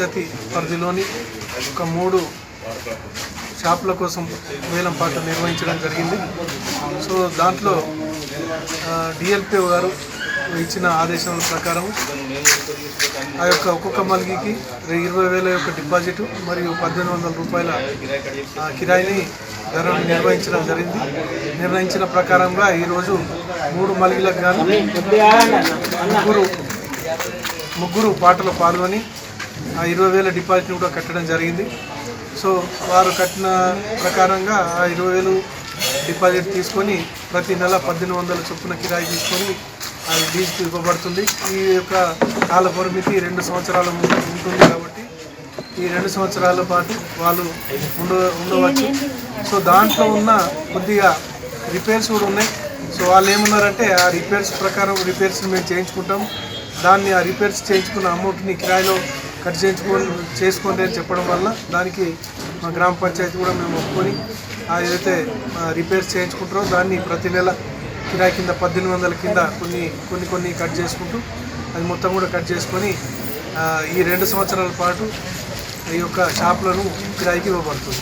పంచాయతీ పరిధిలోని ఒక మూడు షాపుల కోసం వేలం పాట నిర్వహించడం జరిగింది. సో దాంట్లో డిఎల్పిఓ గారు ఇచ్చిన ఆదేశాల ప్రకారం ఆ యొక్క ఒక్కొక్క మల్గికి ఇరవై వేల యొక్క డిపాజిట్ మరియు పద్దెనిమిది వందల రూపాయల కిరాయిని ధరను నిర్వహించడం జరిగింది. నిర్ణయించిన ప్రకారంగా ఈరోజు మూడు మలిగిలకు గాను ముగ్గురు ముగ్గురు పాటలు పాల్గొని ఆ ఇరవై వేల డిపాజిట్ని కూడా కట్టడం జరిగింది. సో వారు కట్టిన ప్రకారంగా ఆ ఇరవై వేలు డిపాజిట్ తీసుకొని ప్రతి నెల పద్దెనిమిది వందల చొప్పున కిరాయి తీసుకొని అది లీజుకు ఇవ్వబడుతుంది. ఈ యొక్క కాల పరిమితి రెండు సంవత్సరాల ముందు ఉంటుంది కాబట్టి ఈ రెండు సంవత్సరాల పాటు వాళ్ళు ఉండ ఉండవచ్చు. సో దాంట్లో ఉన్న కొద్దిగా రిపేర్స్ కూడా ఉన్నాయి. సో వాళ్ళు ఏమన్నారంటే ఆ రిపేర్స్ ప్రకారం రిపేర్స్ మేము చేయించుకుంటాం. దాన్ని ఆ రిపేర్స్ చేయించుకున్న అమౌంట్ని కిరాయిలో కట్ చేయించుకో చేసుకోండి అని చెప్పడం వల్ల దానికి మా గ్రామ పంచాయతీ కూడా మేము ఒప్పుకొని ఏదైతే రిపేర్స్ చేయించుకుంటారో దాన్ని ప్రతి నెల కిరాయి కింద పద్దెనిమిది వందల కింద కొన్ని కొన్ని కొన్ని కట్ చేసుకుంటూ అది మొత్తం కూడా కట్ చేసుకొని ఈ రెండు సంవత్సరాల పాటు ఈ యొక్క షాపులను కిరాయికి ఇవ్వబడుతుంది.